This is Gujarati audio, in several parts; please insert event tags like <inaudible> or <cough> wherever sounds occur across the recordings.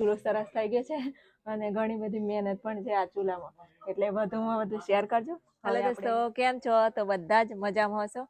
ચૂલો સરસ થઈ ગયો છે અને ઘણી બધી મહેનત પણ છે આ ચૂલામાં. એટલે વધુમાં વધુ શેર કરજો. હલો દોસ્તો કેમ છો? તો બધા જ મજામાં હશો?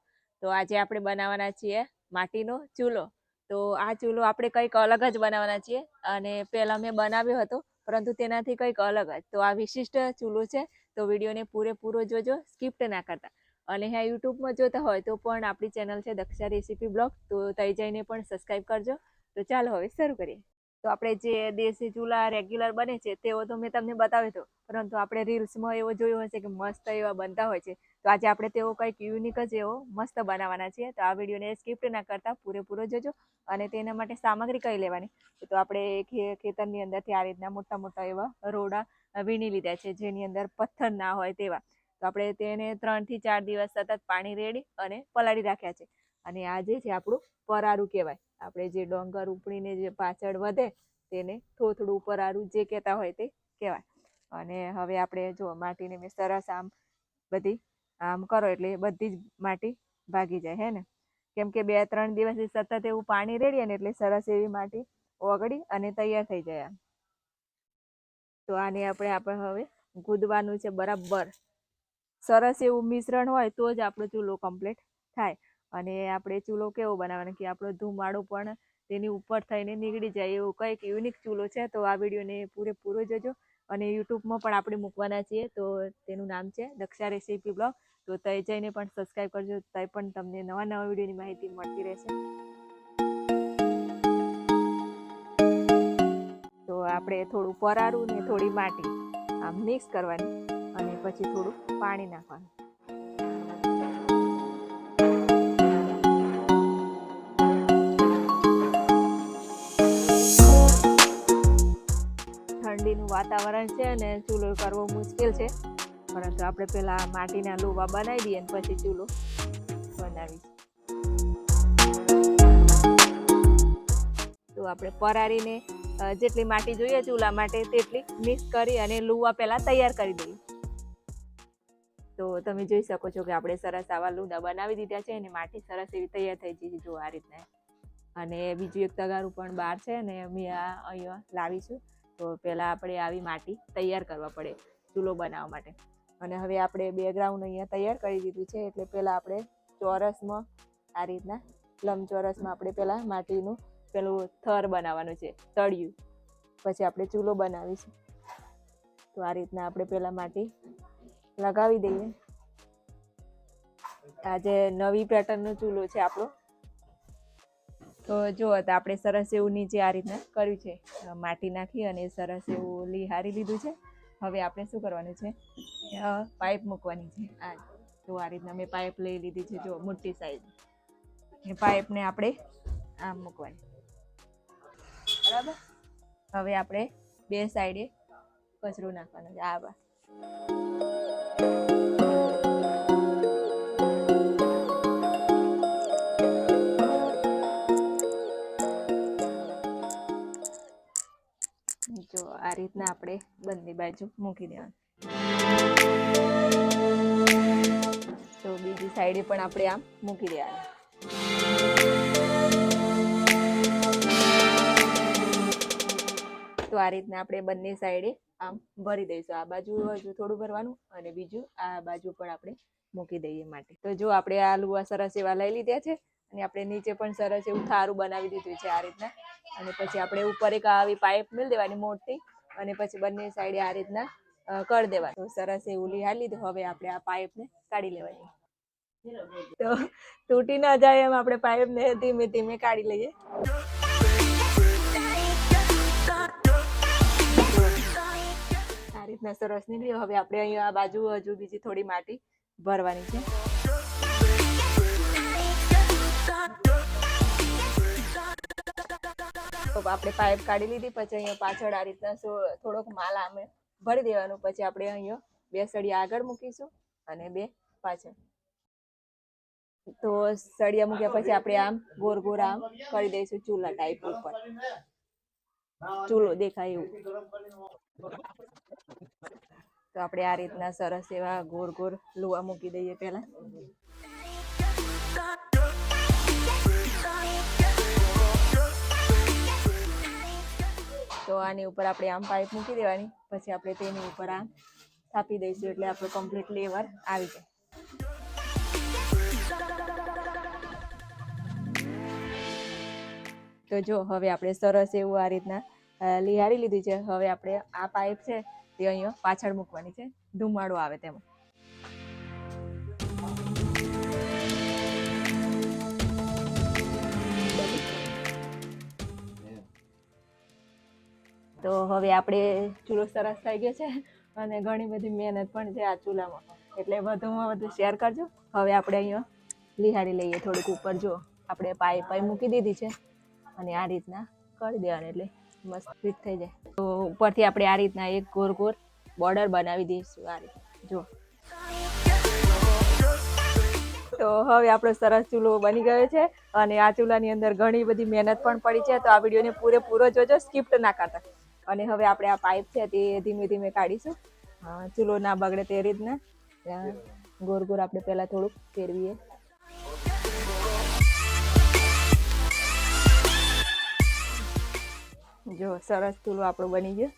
તો આજે આપણે બનાવવાના છીએ માટીનો ચૂલો. તો આ ચૂલો આપણે કંઈક અલગ જ બનાવવાના છીએ અને પહેલાં મેં બનાવ્યો હતો પરંતુ તેનાથી કંઈક અલગ જ. તો આ વિશિષ્ટ ચૂલો છે તો વિડીયોને પૂરેપૂરો જોજો સ્કિપ્ટ ના કરતા. અને હા યુટ્યુબમાં જોતા હોય તો પણ આપણી ચેનલ છે દક્ષા રેસીપી બ્લોગ તો તઈ જઈને પણ સબસ્ક્રાઈબ કરજો. તો ચાલો હવે શરૂ કરીએ. તો આપણે જે દેશી ચૂલા રેગ્યુલર બને છે તેવો તો મેં તમને બતાવ્યો હતો. પરંતુ આપણે રીલ્સમાં એવો જોયો હશે કે મસ્ત એવા બનતા હોય છે. તો આજે આપણે તેવો કંઈક યુનિક જ એવો મસ્ત બનાવવાના છીએ. તો આ વિડીયોને સ્કિપ્ટ ના કરતા, પૂરેપૂરો જોજો અને તેના માટે સામગ્રી કઈ લેવાની? તો આપણે ખેતરની અંદરથી આ રીતના મોટા મોટા એવા રોડા વીણી લીધા છે, જેની અંદર પથ્થર ના હોય તેવા. તો આપણે તેને ત્રણથી ચાર દિવસ સતત પાણી રેડી અને પલાળી રાખ્યા છે. અને આ જે છે આપણું પરારું કહેવાય. આપણે જે ડોંગર ઉપડીને જે પાછળ વધે તેને થોથડું પરારું જે કહેતા હોય તે કહેવાય. અને હવે આપણે જો માટીને મેં સરસ આમ બધી આમ કરો એટલે બધી જ માટી ભાગી જાય, હે ને? કેમ કે બે ત્રણ દિવસથી સતત એવું પાણી રેડીએ ને એટલે સરસ એવી માટી ઓગળી અને તૈયાર થઈ જાય આમ. તો આને આપણે આપણે હવે ગુદવાનું છે બરાબર. સરસ એવું મિશ્રણ હોય તો જ આપણો ચૂલો કમ્પ્લીટ થાય. અને આપણે ચૂલો કેવો બનાવવાનો કે આપણો ધુમાડો પણ તેની ઉપર થઈને નીકળી જાય એવું કંઈક યુનિક ચૂલો છે, તો આ વિડીયોને પૂરેપૂરો જોજો. અને યુટ્યુબમાં પણ આપણે મૂકવાના છીએ, તો તેનું નામ છે દક્ષા રેસીપી બ્લોગ. તો તય જઈને પણ સબસ્ક્રાઈબ કરજો તય પણ તમને નવા નવા વિડીયોની માહિતી મળતી રહેશે. તો આપણે થોડું પરારું ને થોડી માટી આમ મિક્સ કરવાની અને પછી થોડું પાણી નાખવાનું. વાતાવરણ છે અને ચૂલો કરવો મુશ્કેલ છે. પરંતુ આપણે પેલા માટીના લોવા બનાવી દઈએ અને પછી ચૂલો બનાવી તો આપણે પરારીને જેટલી માટી જોઈએ ચૂલા માટે તેટલી મિક્સ કરી અને લુવા પહેલાં તૈયાર કરી દઈએ. તો તમે જોઈ શકો છો કે આપણે સરસ આવા લુડા બનાવી દીધા છે અને માટી સરસ એવી તૈયાર થઈ ગઈ છે. જો આ રીતના. અને બીજું એક તગારું પણ બહાર છે અને મેં આ અહીંયા લાવીશું તો પહેલાં આપણે આવી માટી તૈયાર કરવા પડે ચૂલો બનાવવા માટે. અને હવે આપણે બેકગ્રાઉન્ડ અહીંયા તૈયાર કરી દીધું છે એટલે પહેલાં આપણે ચોરસમાં આ રીતના લંબચોરસમાં આપણે પહેલાં માટીનું પેલું થર બનાવવાનું છે, તળિયું. પછી આપણે ચૂલો બનાવીશું. તો આ રીતના આપણે પહેલાં માટી લગાવી દઈએ. આજે નવી પેટર્નનો ચૂલો છે આપણો તો જો આપણે સરસ એવું નીચે આ રીતના કર્યું છે માટી નાખી અને સરસ એવું લીહારી લીધું છે. હવે આપણે શું કરવાનું છે? પાઇપ મૂકવાની છે. આ તો આ રીતના મેં પાઇપ લઈ લીધી છે, જો મોટી સાઈઝ. એ પાઇપને આપણે આમ મૂકવાની. બરાબર? હવે આપણે બે સાઈડે કચરો નાખવાનો છે. આ બા. આ રીતના આપણે બંને બાજુ મૂકી દેવાનું. તો બીજી સાઈડે પણ આપણે આમ મૂકી દેવાનું. તો આ રીતના આપણે બંને સાઈડે આમ ભરી દઈશું. આ બાજુ હજુ થોડું ભરવાનું અને બીજું આ બાજુ પણ આપણે મૂકી દઈએ માટે. તો જો આપણે આ લુવા સરસ એવા લઈ લીધા છે અને આપણે નીચે પણ સરસ એવું થારું બનાવી દીધું છે આ રીતના. અને પછી આપણે ઉપર એક આવી પાઇપ મિલ દેવાની મોટી અને પછી બંને સાઈડે આ રીતના કરી દેવાનું. સરસ એવું લીહાર લીધું હવે આપણે આ પાઇપને કાઢી લેવાની. તો તૂટી ન જાય એમ આપણે પાઇપને ધીમે ધીમે કાઢી લઈએ. રીતના સરસ નીકળ્યો. હવે આપણે અહીંયા આ બાજુ હજુ બીજી થોડી માટી ભરવાની છે. તો આપણે પાઇપ કાઢી લીધી, પછી અહીંયા પાછળ આ રીતના થોડોક માલ આમે ભરી દેવાનું, પછી આપણે અહીંયા બે સળિયા આગળ મૂકીશું અને બે પાછળ. તો સળિયા મૂક્યા પછી આપણે આમ ગોર ગોર આમ કરી દઈશું ચૂલા ટાઈપ ઉપર. ચૂલો દેખાય એવું. તો આપણે આ રીતના સરસ એવા ગોળ ગોર લુવા મૂકી દઈએ પહેલા. આની ઉપર આપણે આમ પાઇપ મૂકી દેવાની. પછી આપણે તેની ઉપર આમ થાપી દઈશું એટલે આપણે કમ્પ્લીટ લેવર આવી જાય. તો જો, હવે આપણે સરસ એવું આ રીતના લીહાડી લીધું છે. હવે આપણે આ પાઇપ છે તે અહીંયા પાછળ મૂકવાની છે. ધુમાડો આવે તેમાં. તો હવે આપણે ચૂલો સરસ થઈ ગયો છે અને ઘણી બધી મહેનત પણ છે આ ચૂલામાં. એટલે વધુમાં વધુ શેર કરજો. હવે આપણે અહીંયા લિહાડી લઈએ થોડુંક ઉપર. જો, આપણે પાઈ પાઈ મૂકી દીધી છે અને આ રીતના કરી દેવાનું એટલે મસ્ત ફિટ થઈ જાય. તો ઉપરથી આપણે આ રીતના એક ગોર ગોર બોર્ડર બનાવી દઈશું આ રીતે. જો. તો હવે આપણો સરસ ચૂલો બની ગયો છે અને આ ચૂલાની અંદર ઘણી બધી મહેનત પણ પડી છે. તો આ વિડીયોને પૂરેપૂરો જોજો. સ્કિપ્ટ ના કરતા. અને હવે આપણે આ પાઇપ છે તે ધીમે ધીમે કાઢીશું. ચૂલો ના બગડે તે રીતના. ગોર ગોર આપણે પહેલા થોડુંક ફેરવીએ. જો, સરસ ચૂલો આપણો બની ગયો.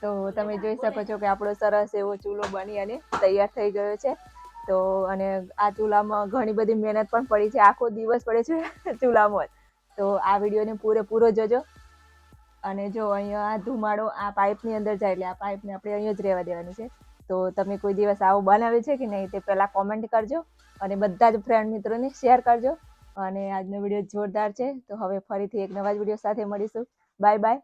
તો તમે જોઈ શકો છો કે આપણો સરસ એવો ચૂલો બની અને તૈયાર થઈ ગયો છે. તો અને આ ચૂલામાં ઘણી બધી મહેનત પણ પડી છે. આખો દિવસ પડે છે <laughs> ચૂલામાં તો આ વિડીયોને પૂરેપૂરો જોજો. અને જો અહીંયા આ ધુમાડો આ પાઇપની અંદર જાય એટલે આ પાઇપને આપણે અહીંયા જ રહેવા દેવાની છે. તો તમે કોઈ દિવસ આવું બનાવ્યું છે કે નહીં તે પહેલાં કોમેન્ટ કરજો અને બધા જ ફ્રેન્ડ મિત્રોને શેર કરજો. અને આજનો વીડિયો જોરદાર છે. તો હવે ફરીથી એક નવા જ વીડિયો સાથે મળીશું. Bye bye